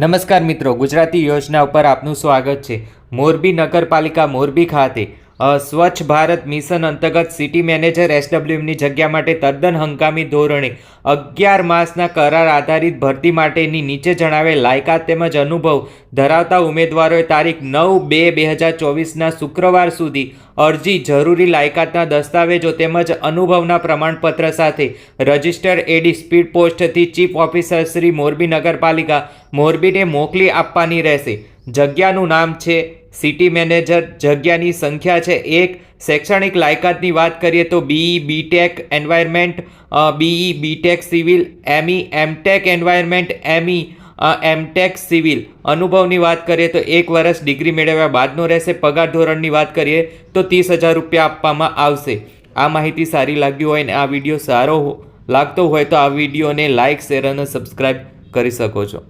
નમસ્કાર મિત્રો ગુજરાતી યોજના ઉપર આપનું સ્વાગત છે. મોરબી નગરપાલિકા મોરબી ખાતે સ્વચ્છ ભારત મિશન અંતર્ગત સિટી મેનેજર એસડબ્લ્યુએમની જગ્યા માટે તદ્દન હંગામી ધોરણે અગિયાર માસના કરાર આધારિત ભરતી માટેની નીચે જણાવેલ લાયકાત તેમજ અનુભવ ધરાવતા ઉમેદવારોએ તારીખ નવ બે બે હજાર ચોવીસના શુક્રવાર સુધી અરજી જરૂરી લાયકાતના દસ્તાવેજો તેમજ અનુભવના પ્રમાણપત્ર સાથે રજિસ્ટર એડી સ્પીડ પોસ્ટથી ચીફ ઓફિસર શ્રી મોરબી નગરપાલિકા મોરબીને મોકલી આપવાની રહેશે. જગ્યાનું નામ છે. સિટી મેનેજર જગ્યાની સંખ્યા છે એક. શૈક્ષણિક લાયકાતની વાત કરીએ તો B E B Tech environment B E B Tech civil M E M Tech environment M E M Tech civil અનુભવની વાત કરીએ તો એક વર્ષ ડિગ્રી મેળવ્યા બાદનો રહેશે. પગાર ધોરણની વાત કરીએ તો ત્રીસ હજાર રૂપિયા આપવામાં આવશે. આ માહિતી સારી લાગી હોય અને આ વીડિયો સારો લાગતો હોય તો આ વિડીયોને લાઇક શેર અને સબસ્ક્રાઈબ કરી શકો છો.